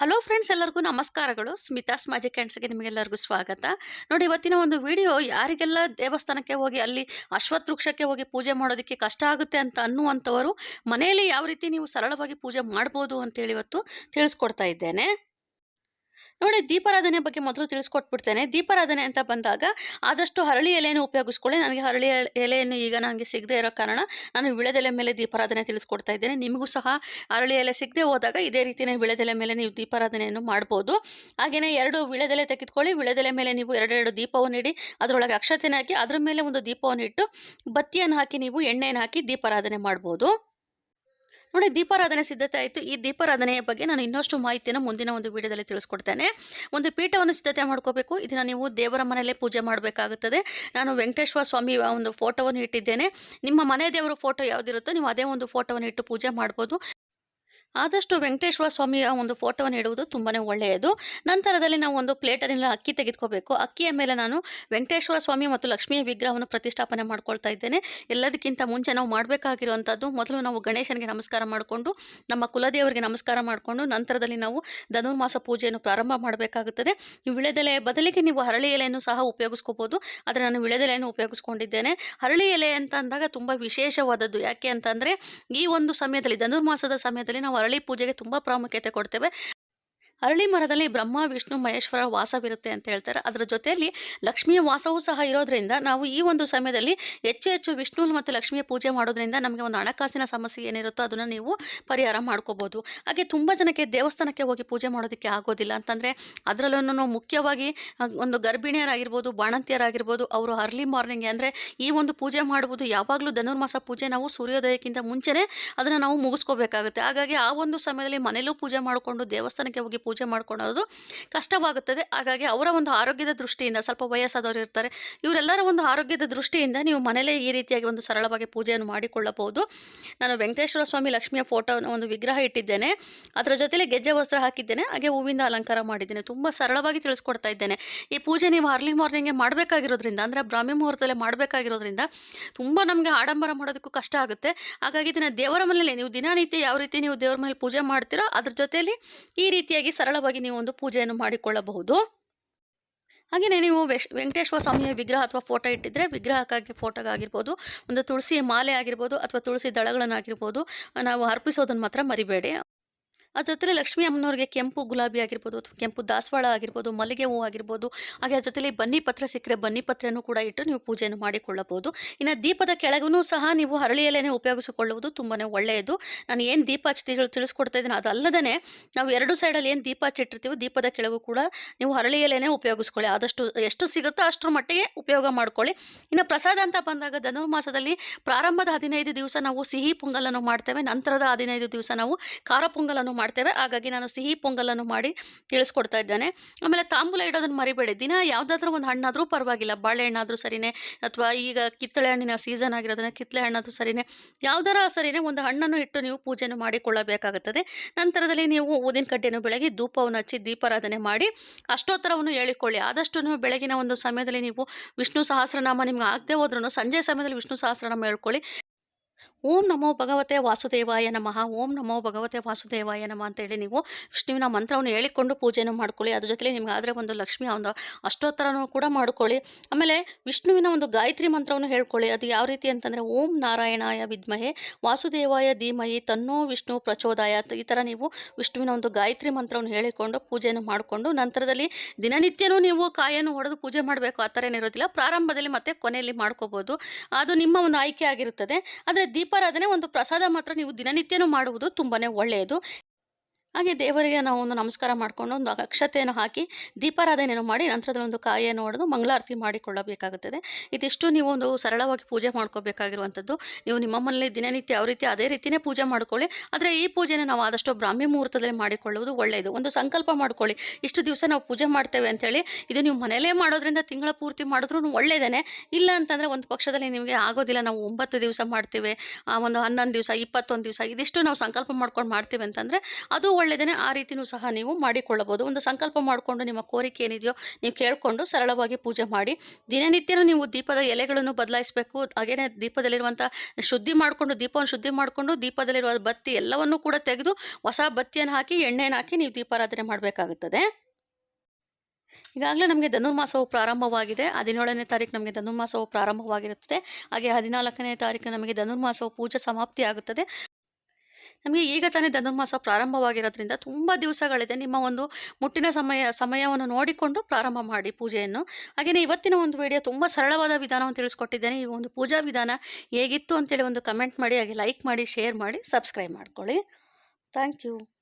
Hello friends ಎಲ್ಲರಿಗೂ ನಮಸ್ಕಾರಗಳು. Smitha's magic ಕ್ಯಾಂಡ್ಸ್ಗೆ ನಿಮಗೆಲ್ಲರಿಗೂ ಸ್ವಾಗತ. ನೋಡಿ, ಇವತ್ತಿನ ಒಂದು ವಿಡಿಯೋ ಯಾರಿಗೆಲ್ಲ ದೇವಸ್ಥಾನಕ್ಕೆ ಹೋಗಿ, ಅಲ್ಲಿ ಅಶ್ವತ್ವೃಕ್ಷಕ್ಕೆ ಹೋಗಿ ಪೂಜೆ ಮಾಡೋದಕ್ಕೆ ಕಷ್ಟ ಆಗುತ್ತೆ ಅಂತ ಅನ್ನುವಂಥವರು ಮನೆಯಲ್ಲಿ ಯಾವ ರೀತಿ ನೀವು ಸರಳವಾಗಿ ಪೂಜೆ ಮಾಡ್ಬೋದು ಅಂತೇಳಿ ಇವತ್ತು ತಿಳಿಸ್ಕೊಡ್ತಾ ಇದ್ದೇನೆ. ನೋಡಿ, ದೀಪಾರಾಧನೆ ಬಗ್ಗೆ ಮೊದಲು ತಿಳಿಸ್ಕೊಟ್ಬಿಡ್ತೇನೆ. ದೀಪಾರಾಧನೆ ಅಂತ ಬಂದಾಗ ಆದಷ್ಟು ಹರಳಿ ಎಲೆಯನ್ನು ಉಪಯೋಗಿಸ್ಕೊಳ್ಳಿ. ನನಗೆ ಹರಳಿ ಎಲೆ- ಎಲೆಯನ್ನು ಈಗ ನನಗೆ ಸಿಗದೆ ಇರೋ ಕಾರಣ ನಾನು ವಿಳೆದೆಲೆ ಮೇಲೆ ದೀಪಾರಾಧನೆ ತಿಳಿಸ್ಕೊಡ್ತಾ ಇದ್ದೇನೆ. ನಿಮಗೂ ಸಹ ಅರಳಿ ಎಲೆ ಸಿಗದೆ ಹೋದಾಗ ಇದೇ ರೀತಿಯೇ ವಿಳೆದೆಲೆ ಮೇಲೆ ನೀವು ದೀಪಾರಾಧನೆಯನ್ನು ಮಾಡ್ಬೋದು. ಹಾಗೆಯೇ ಎರಡು ವಿಳೆದೆಲೆ ತೆಗೆದುಕೊಳ್ಳಿ. ವಿಳೆದೆಲೆ ಮೇಲೆ ನೀವು ಎರಡೆರಡು ದೀಪವನ್ನು ಇಡಿ, ಅದರೊಳಗೆ ಅಕ್ಷತೆನ ಹಾಕಿ, ಅದರ ಮೇಲೆ ಒಂದು ದೀಪವನ್ನು ಇಟ್ಟು, ಬತ್ತಿಯನ್ನು ಹಾಕಿ, ನೀವು ಎಣ್ಣೆಯನ್ನು ಹಾಕಿ ದೀಪಾರಾಧನೆ ಮಾಡ್ಬೋದು. ನೋಡಿ, ದೀಪಾರಾಧನೆ ಸಿದ್ಧತೆ ಆಯಿತು. ಈ ದೀಪಾರಾಧನೆಯ ಬಗ್ಗೆ ನಾನು ಇನ್ನಷ್ಟು ಮಾಹಿತಿಯನ್ನು ಮುಂದಿನ ಒಂದು ವಿಡಿಯೋದಲ್ಲಿ ತಿಳಿಸ್ಕೊಡ್ತೇನೆ. ಒಂದು ಪೀಠವನ್ನು ಸಿದ್ಧತೆ ಮಾಡ್ಕೋಬೇಕು. ಇದನ್ನು ನೀವು ದೇವರ ಮನೆಯಲ್ಲೇ ಪೂಜೆ ಮಾಡಬೇಕಾಗುತ್ತದೆ. ನಾನು ವೆಂಕಟೇಶ್ವರ ಸ್ವಾಮಿ ಒಂದು ಫೋಟೋವನ್ನು ಇಟ್ಟಿದ್ದೇನೆ. ನಿಮ್ಮ ಮನೆ ದೇವರ ಫೋಟೋ ಯಾವುದಿರುತ್ತೋ ನೀವು ಅದೇ ಒಂದು ಫೋಟೋವನ್ನು ಇಟ್ಟು ಪೂಜೆ ಮಾಡ್ಬೋದು. ಆದಷ್ಟು ವೆಂಕಟೇಶ್ವರ ಸ್ವಾಮಿಯ ಒಂದು ಫೋಟೋವನ್ನು ಇಡುವುದು ತುಂಬಾ ಒಳ್ಳೆಯದು. ನಂತರದಲ್ಲಿ ನಾವು ಒಂದು ಪ್ಲೇಟರಿಂದ ಅಕ್ಕಿ ತೆಗೆದುಕೋಬೇಕು. ಅಕ್ಕಿಯ ಮೇಲೆ ನಾನು ವೆಂಕಟೇಶ್ವರ ಸ್ವಾಮಿ ಮತ್ತು ಲಕ್ಷ್ಮಿಯ ವಿಗ್ರಹವನ್ನು ಪ್ರತಿಷ್ಠಾಪನೆ ಮಾಡ್ಕೊಳ್ತಾ ಇದ್ದೇನೆ. ಎಲ್ಲದಕ್ಕಿಂತ ಮುಂಚೆ ನಾವು ಮಾಡಬೇಕಾಗಿರುವಂಥದ್ದು ಮೊದಲು ನಾವು ಗಣೇಶನಿಗೆ ನಮಸ್ಕಾರ ಮಾಡಿಕೊಂಡು, ನಮ್ಮ ಕುಲದೇವರಿಗೆ ನಮಸ್ಕಾರ ಮಾಡಿಕೊಂಡು, ನಂತರದಲ್ಲಿ ನಾವು ಧನುರ್ಮಾಸ ಪೂಜೆಯನ್ನು ಪ್ರಾರಂಭ ಮಾಡಬೇಕಾಗುತ್ತದೆ. ಈ ವಿಳೆದೆಲೆ ಬದಲಿಗೆ ನೀವು ಹರಳಿ ಎಲೆಯನ್ನು ಸಹ ಉಪಯೋಗಿಸ್ಕೋಬೋದು. ಆದರೆ ನಾನು ವಿಳೆದೆಲೆಯನ್ನು ಉಪಯೋಗಿಸ್ಕೊಂಡಿದ್ದೇನೆ. ಹರಳಿ ಎಲೆ ಅಂತ ಅಂದಾಗ ತುಂಬ ವಿಶೇಷವಾದದ್ದು. ಯಾಕೆ ಅಂತಂದರೆ ಈ ಒಂದು ಸಮಯದಲ್ಲಿ, ಧನುರ್ಮಾಸದ ಸಮಯದಲ್ಲಿ ನಾವು ಅರಳಿ ಪೂಜೆಗೆ ತುಂಬ ಪ್ರಾಮುಖ್ಯತೆ ಕೊಡ್ತೇವೆ. ಅರಳಿ ಮರದಲ್ಲಿ ಬ್ರಹ್ಮ, ವಿಷ್ಣು, ಮಹೇಶ್ವರ ವಾಸವಿರುತ್ತೆ ಅಂತ ಹೇಳ್ತಾರೆ. ಅದರ ಜೊತೆಯಲ್ಲಿ ಲಕ್ಷ್ಮಿಯ ವಾಸವೂ ಸಹ ಇರೋದ್ರಿಂದ ನಾವು ಈ ಒಂದು ಸಮಯದಲ್ಲಿ ಹೆಚ್ಚು ಹೆಚ್ಚು ವಿಷ್ಣು ಮತ್ತು ಲಕ್ಷ್ಮಿಯ ಪೂಜೆ ಮಾಡೋದ್ರಿಂದ ನಮಗೆ ಒಂದು ಹಣಕಾಸಿನ ಸಮಸ್ಯೆ ಏನಿರುತ್ತೋ ಅದನ್ನು ನೀವು ಪರಿಹಾರ ಮಾಡ್ಕೋಬೋದು. ಹಾಗೆ ತುಂಬ ಜನಕ್ಕೆ ದೇವಸ್ಥಾನಕ್ಕೆ ಹೋಗಿ ಪೂಜೆ ಮಾಡೋದಕ್ಕೆ ಆಗೋದಿಲ್ಲ. ಅಂತಂದರೆ ಅದರಲ್ಲೂ ಮುಖ್ಯವಾಗಿ ಒಂದು ಗರ್ಭಿಣಿಯರಾಗಿರ್ಬೋದು, ಬಾಣಂತಿಯರಾಗಿರ್ಬೋದು, ಅವರು ಅರ್ಲಿ ಮಾರ್ನಿಂಗ್ ಅಂದರೆ ಈ ಒಂದು ಪೂಜೆ ಮಾಡುವುದು ಯಾವಾಗಲೂ ಧನುರ್ಮಾಸ ಪೂಜೆ. ನಾವು ಸೂರ್ಯೋದಯಕ್ಕಿಂತ ಮುಂಚೆನೇ ಅದನ್ನು ನಾವು ಮುಗಿಸ್ಕೋಬೇಕಾಗುತ್ತೆ. ಹಾಗಾಗಿ ಆ ಒಂದು ಸಮಯದಲ್ಲಿ ಮನೆಯಲ್ಲೂ ಪೂಜೆ ಮಾಡಿಕೊಂಡು ದೇವಸ್ಥಾನಕ್ಕೆ ಹೋಗಿ ಪೂಜೆ ಮಾಡ್ಕೊಳ್ಳೋದು ಕಷ್ಟವಾಗುತ್ತದೆ. ಹಾಗಾಗಿ ಅವರ ಒಂದು ಆರೋಗ್ಯದ ದೃಷ್ಟಿಯಿಂದ ಸ್ವಲ್ಪ ವಯಸ್ಸಾದವರು ಇರ್ತಾರೆ. ಇವರೆಲ್ಲರ ಒಂದು ಆರೋಗ್ಯದ ದೃಷ್ಟಿಯಿಂದ ನೀವು ಮನೇಲೇ ಈ ರೀತಿಯಾಗಿ ಒಂದು ಸರಳವಾಗಿ ಪೂಜೆಯನ್ನು ಮಾಡಿಕೊಳ್ಳಬಹುದು. ನಾನು ವೆಂಕಟೇಶ್ವರ ಸ್ವಾಮಿ ಲಕ್ಷ್ಮಿಯ ಫೋಟೋ ಒಂದು ವಿಗ್ರಹ ಇಟ್ಟಿದ್ದೇನೆ. ಅದರ ಜೊತೆಲೆ ಗೆಜ್ಜೆ ವಸ್ತ್ರ ಹಾಕಿದ್ದೇನೆ. ಹಾಗೆ ಹೂವಿಂದ ಅಲಂಕಾರ ಮಾಡಿದ್ದೇನೆ. ತುಂಬ ಸರಳವಾಗಿ ತಿಳಿಸ್ಕೊಡ್ತಾ ಇದ್ದೇನೆ. ಈ ಪೂಜೆ ನೀವು ಅರ್ಲಿ ಮಾರ್ನಿಂಗ್ಗೆ ಮಾಡಬೇಕಾಗಿರೋದ್ರಿಂದ, ಅಂದರೆ ಬ್ರಾಹ್ಮಿ ಮುಹೂರ್ತದಲ್ಲೇ ಮಾಡಬೇಕಾಗಿರೋದ್ರಿಂದ ತುಂಬ ನಮಗೆ ಆಡಂಬರ ಮಾಡೋದಕ್ಕೂ ಕಷ್ಟ ಆಗುತ್ತೆ. ಹಾಗಾಗಿ ಇದನ್ನು ದೇವರ ಮನೆಯಲ್ಲಿ ನೀವು ದಿನನಿತ್ಯ ಯಾವ ರೀತಿ ನೀವು ದೇವರ ಮನೇಲಿ ಪೂಜೆ ಮಾಡ್ತೀರೋ, ಅದ್ರ ಜೊತೆಯಲ್ಲಿ ಈ ರೀತಿಯಾಗಿ ಸರಳವಾಗಿ ನೀವು ಒಂದು ಪೂಜೆಯನ್ನು ಮಾಡಿಕೊಳ್ಳಬಹುದು. ಹಾಗೆಯೇ ನೀವು ವೆಶ್, ವೆಂಕಟೇಶ್ವರ ಸ್ವಾಮಿಯ ವಿಗ್ರಹ ಅಥವಾ ಫೋಟೋ ಇಟ್ಟಿದ್ದರೆ ವಿಗ್ರಹಕ್ಕಾಗಿ ಫೋಟೋಗಾಗಿರ್ಬೋದು, ಒಂದು ತುಳಸಿಯ ಮಾಲೆ ಆಗಿರ್ಬೋದು ಅಥವಾ ತುಳಸಿ ದಳಗಳನ್ನಾಗಿರ್ಬೋದು, ನಾವು ಅರ್ಪಿಸೋದನ್ನು ಮಾತ್ರ ಮರಿಬೇಡಿ. ಅದ್ರ ಜೊತೆಲಿ ಲಕ್ಷ್ಮೀ ಅಮ್ಮನವ್ರಿಗೆ ಕೆಂಪು ಗುಲಾಬಿ ಆಗಿರ್ಬೋದು ಕೆಂಪು ದಾಸವಾಳ ಆಗಿರ್ಬೋದು, ಮಲ್ಲಿಗೆ ಹೂವು ಆಗಿರ್ಬೋದು, ಹಾಗೆ ಆ ಜೊತೆಲಿ ಬನ್ನಿ ಪತ್ರ ಸಿಕ್ಕರೆ ಬನ್ನಿ ಪತ್ರೆಯನ್ನು ಕೂಡ ಇಟ್ಟು ನೀವು ಪೂಜೆಯನ್ನು ಮಾಡಿಕೊಳ್ಳಬಹುದು. ಇನ್ನು ದೀಪದ ಕೆಳಗೂ ಸಹ ನೀವು ಹರಳಿಯಲ್ಲೇ ಉಪಯೋಗಿಸಿಕೊಳ್ಳುವುದು ತುಂಬಾ ಒಳ್ಳೆಯದು. ನಾನು ಏನು ದೀಪ ಹಚ್ಚಿ ತಿಳ್- ತಿಳಿಸ್ಕೊಡ್ತಾ ಇದ್ದೀನಿ. ಅದಲ್ಲದೇ ನಾವು ಎರಡು ಸೈಡಲ್ಲಿ ಏನು ದೀಪ ಹಚ್ಚಿಟ್ಟಿರ್ತೀವಿ ದೀಪದ ಕೆಳಗೂ ಕೂಡ ನೀವು ಹರಳಿಯಲ್ಲೇ ಉಪಯೋಗಿಸ್ಕೊಳ್ಳಿ. ಆದಷ್ಟು ಎಷ್ಟು ಸಿಗುತ್ತೋ ಅಷ್ಟರ ಮಟ್ಟಿಗೆ ಉಪಯೋಗ ಮಾಡ್ಕೊಳ್ಳಿ. ಇನ್ನು ಪ್ರಸಾದ ಅಂತ ಬಂದಾಗ ಧನುರ್ಮಾಸದಲ್ಲಿ ಪ್ರಾರಂಭದ ಹದಿನೈದು ದಿವಸ ನಾವು ಸಿಹಿ ಪೊಂಗಲನ್ನು ಮಾಡ್ತೇವೆ. ನಂತರದ ಹದಿನೈದು ದಿವಸ ನಾವು ಖಾರ ಪೊಂಗಲನ್ನು ಮಾಡ್ತೇವೆ. ಹಾಗಾಗಿ ನಾನು ಸಿಹಿ ಪೊಂಗಲನ್ನು ಮಾಡಿ ತಿಳಿಸ್ಕೊಡ್ತಾ ಇದ್ದೇನೆ. ಆಮೇಲೆ ತಾಂಬೂಲ ಇಡೋದನ್ನು ಮರಿಬೇಡಿ. ದಿನ ಯಾವುದಾದ್ರೂ ಒಂದು ಹಣ್ಣಾದರೂ ಪರವಾಗಿಲ್ಲ. ಬಾಳೆಹಣ್ಣಾದರೂ ಸರಿನೇ, ಅಥವಾ ಈಗ ಕಿತ್ತಳೆ ಹಣ್ಣಿನ ಸೀಸನ್ ಆಗಿರೋದನ್ನ ಕಿತ್ತಳೆ ಹಣ್ಣಾದರೂ ಸರಿನೇ, ಯಾವ್ದಾರ ಸರಿನೇ ಒಂದು ಹಣ್ಣನ್ನು ಇಟ್ಟು ನೀವು ಪೂಜೆಯನ್ನು ಮಾಡಿಕೊಳ್ಳಬೇಕಾಗುತ್ತದೆ. ನಂತರದಲ್ಲಿ ನೀವು ಊದಿನ ಕಡ್ಡಿಯನ್ನು ಬೆಳಗ್ಗೆ ಧೂಪವನ್ನು ಹಚ್ಚಿ ದೀಪಾರಾಧನೆ ಮಾಡಿ ಅಷ್ಟೋತ್ತರವನ್ನು ಹೇಳಿಕೊಳ್ಳಿ. ಆದಷ್ಟು ನೀವು ಬೆಳಗಿನ ಒಂದು ಸಮಯದಲ್ಲಿ ನೀವು ವಿಷ್ಣು ಸಹಸ್ರನಾಮ ನಿಮ್ಗೆ ಆಗದೆ ಹೋದ್ರೂ ಸಂಜೆ ಸಮಯದಲ್ಲಿ ವಿಷ್ಣು ಸಹಸ್ರನಾಮ ಹೇಳ್ಕೊಳ್ಳಿ. ಓಂ ನಮೋ ಭಗವತೆ ವಾಸುದೇವಾಯ ನಮಃ. ಓಂ ನಮೋ ಭಗವತೆ ವಾಸುದೇವಾಯ ನಮಃ ಅಂತೇಳಿ ನೀವು ವಿಷ್ಣುವಿನ ಮಂತ್ರವನ್ನು ಹೇಳಿಕೊಂಡು ಪೂಜೆಯನ್ನು ಮಾಡ್ಕೊಳ್ಳಿ. ಅದ್ರ ಜೊತೆಲಿ ನಿಮ್ಗೆ ಆದರೆ ಒಂದು ಲಕ್ಷ್ಮಿಯ ಒಂದು ಅಷ್ಟೋತ್ತರನೂ ಕೂಡ ಮಾಡ್ಕೊಳ್ಳಿ. ಆಮೇಲೆ ವಿಷ್ಣುವಿನ ಒಂದು ಗಾಯತ್ರಿ ಮಂತ್ರವನ್ನು ಹೇಳ್ಕೊಳ್ಳಿ. ಅದು ಯಾವ ರೀತಿ ಅಂತಂದರೆ, ಓಂ ನಾರಾಯಣಾಯ ವಿದ್ಮಹೆ, ವಾಸುದೇವಾಯ ಧೀಮಹಿ, ತನ್ನೋ ವಿಷ್ಣು ಪ್ರಚೋದಾಯ. ಈ ಥರ ನೀವು ವಿಷ್ಣುವಿನ ಒಂದು ಗಾಯತ್ರಿ ಮಂತ್ರವನ್ನು ಹೇಳಿಕೊಂಡು ಪೂಜೆಯನ್ನು ಮಾಡಿಕೊಂಡು ನಂತರದಲ್ಲಿ ದಿನನಿತ್ಯನೂ ನೀವು ಕಾಯನ್ನು ಹೊಡೆದು ಪೂಜೆ ಮಾಡಬೇಕು. ಆ ಥರ ಏನಿರೋದಿಲ್ಲ. ಪ್ರಾರಂಭದಲ್ಲಿ ಮತ್ತೆ ಕೊನೆಯಲ್ಲಿ ಮಾಡ್ಕೋಬೋದು. ಅದು ನಿಮ್ಮ ಒಂದು ಆಯ್ಕೆ ಆಗಿರುತ್ತದೆ. ಆದರೆ ದೀಪಾರಾಧನೆ ಒಂದು ಪ್ರಸಾದ ಮಾತ್ರ ನೀವು ದಿನನಿತ್ಯನೂ ಮಾಡುವುದು ತುಂಬಾ ಒಳ್ಳೆಯದು. ಹಾಗೆ ದೇವರಿಗೆ ನಾವು ಒಂದು ನಮಸ್ಕಾರ ಮಾಡಿಕೊಂಡು ಒಂದು ಅಕ್ಷತೆಯನ್ನು ಹಾಕಿ ದೀಪಾರಾಧನೆಯನ್ನು ಮಾಡಿ ನಂತರದಲ್ಲಿ ಒಂದು ಕಾಯಿಯನ್ನು ಹೊಡೆದು ಮಂಗಳಾರತಿ ಮಾಡಿಕೊಳ್ಳಬೇಕಾಗುತ್ತದೆ. ಇದಿಷ್ಟು ನೀವು ಒಂದು ಸರಳವಾಗಿ ಪೂಜೆ ಮಾಡ್ಕೋಬೇಕಾಗಿರುವಂಥದ್ದು. ನೀವು ನಿಮ್ಮ ಮನೆಯಲ್ಲಿ ದಿನನಿತ್ಯ ಯಾವ ರೀತಿ ಅದೇ ರೀತಿಯೇ ಪೂಜೆ ಮಾಡ್ಕೊಳ್ಳಿ. ಆದರೆ ಈ ಪೂಜೆನ ನಾವು ಆದಷ್ಟು ಬ್ರಾಹ್ಮಿ ಮುಹೂರ್ತದಲ್ಲಿ ಮಾಡಿಕೊಳ್ಳುವುದು ಒಳ್ಳೆಯದು. ಒಂದು ಸಂಕಲ್ಪ ಮಾಡ್ಕೊಳ್ಳಿ. ಇಷ್ಟು ದಿವಸ ನಾವು ಪೂಜೆ ಮಾಡ್ತೇವೆ ಅಂತೇಳಿ ಇದು ನೀವು ಮನೆಯಲ್ಲೇ ಮಾಡೋದ್ರಿಂದ ತಿಂಗಳ ಪೂರ್ತಿ ಮಾಡಿದ್ರೂ ಒಳ್ಳೆಯದೇ ಇಲ್ಲ ಅಂತಂದರೆ ಒಂದು ಪಕ್ಷದಲ್ಲಿ ನಿಮಗೆ ಆಗೋದಿಲ್ಲ. ನಾವು ಒಂಬತ್ತು ದಿವಸ ಮಾಡ್ತೀವಿ. ಒಂದು ಹನ್ನೊಂದು ದಿವಸ, ಇಪ್ಪತ್ತೊಂದು ದಿವಸ ಇದಿಷ್ಟು ನಾವು ಸಂಕಲ್ಪ ಮಾಡ್ಕೊಂಡು ಮಾಡ್ತೀವಿ ಅಂತಂದರೆ ಅದು ಒಳ್ಳೆಯದೇ ಆ ರೀತಿಯೂ ಸಹ ನೀವು ಮಾಡಿಕೊಳ್ಳಬಹುದು. ಒಂದು ಸಂಕಲ್ಪ ಮಾಡಿಕೊಂಡು ನಿಮ್ಮ ಕೋರಿಕೆ ಏನಿದೆಯೋ ನೀವು ಕೇಳಿಕೊಂಡು ಸರಳವಾಗಿ ಪೂಜೆ ಮಾಡಿ. ದಿನನಿತ್ಯನೂ ನೀವು ದೀಪದ ಎಲೆಗಳನ್ನು ಬದಲಾಯಿಸಬೇಕು. ಹಾಗೆಯೇ ದೀಪದಲ್ಲಿರುವಂಥ ಶುದ್ಧಿ ಮಾಡಿಕೊಂಡು, ದೀಪವನ್ನು ಶುದ್ಧಿ ಮಾಡಿಕೊಂಡು, ದೀಪದಲ್ಲಿರುವ ಬತ್ತಿ ಎಲ್ಲವನ್ನೂ ಕೂಡ ತೆಗೆದು ಹೊಸ ಬತ್ತಿಯನ್ನು ಹಾಕಿ, ಎಣ್ಣೆಯನ್ನು ಹಾಕಿ ನೀವು ದೀಪಾರಾಧನೆ ಮಾಡಬೇಕಾಗುತ್ತದೆ. ಈಗಾಗಲೇ ನಮಗೆ ಧನುರ್ಮಾಸವು ಪ್ರಾರಂಭವಾಗಿದೆ. ಹದಿನೇಳನೇ ತಾರೀಕು ನಮಗೆ ಧನುರ್ಮಾಸವು ಪ್ರಾರಂಭವಾಗಿರುತ್ತದೆ. ಹಾಗೆ ಹದಿನಾಲ್ಕನೇ ತಾರೀಕು ನಮಗೆ ಧನುರ್ಮಾಸವು ಪೂಜೆ ಸಮಾಪ್ತಿ ಆಗುತ್ತದೆ ನಮಗೆ ಈಗ ತಾನೇ ಧನುರ್ಮಾಸ ಪ್ರಾರಂಭವಾಗಿರೋದ್ರಿಂದ ತುಂಬ ದಿವಸಗಳಿದೆ. ನಿಮ್ಮ ಒಂದು ಮುಟ್ಟಿನ ಸಮಯ, ಸಮಯವನ್ನು ನೋಡಿಕೊಂಡು ಪ್ರಾರಂಭ ಮಾಡಿ ಪೂಜೆಯನ್ನು. ಹಾಗೆಯೇ ಇವತ್ತಿನ ಒಂದು ವಿಡಿಯೋ ತುಂಬ ಸರಳವಾದ ವಿಧಾನವನ್ನು ತಿಳಿಸ್ಕೊಟ್ಟಿದ್ದೇನೆ. ಈ ಒಂದು ಪೂಜಾ ವಿಧಾನ ಹೇಗಿತ್ತು ಅಂತೇಳಿ ಒಂದು ಕಮೆಂಟ್ ಮಾಡಿ, ಹಾಗೆ ಲೈಕ್ ಮಾಡಿ ಶೇರ್ ಮಾಡಿ ಸಬ್ಸ್ಕ್ರೈಬ್ ಮಾಡ್ಕೊಳ್ಳಿ. Thank you